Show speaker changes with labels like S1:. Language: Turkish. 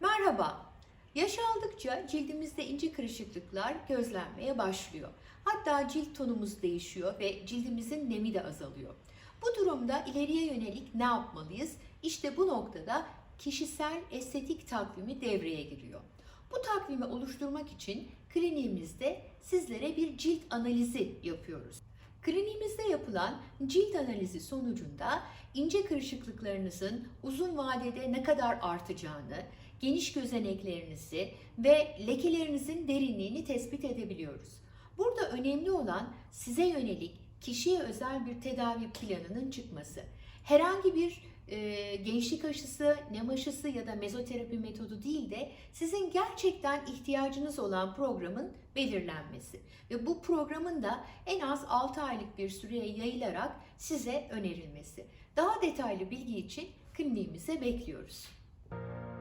S1: Merhaba. Yaş aldıkça cildimizde ince kırışıklıklar gözlenmeye başlıyor. Hatta cilt tonumuz değişiyor ve cildimizin nemi de azalıyor. Bu durumda ileriye yönelik ne yapmalıyız? İşte bu noktada kişisel estetik takvimi devreye giriyor. Bu takvimi oluşturmak için kliniğimizde sizlere bir cilt analizi yapıyoruz. Kliniğimizde yapılan cilt analizi sonucunda ince kırışıklıklarınızın uzun vadede ne kadar artacağını, geniş gözeneklerinizi ve lekelerinizin derinliğini tespit edebiliyoruz. Burada önemli olan size yönelik kişiye özel bir tedavi planının çıkması. Herhangi bir e, gençlik aşısı, nem aşısı ya da mezoterapi metodu değil de sizin gerçekten ihtiyacınız olan programın belirlenmesi. Ve bu programın da en az 6 aylık bir süreye yayılarak size önerilmesi. Daha detaylı bilgi için kliniğimize bekliyoruz.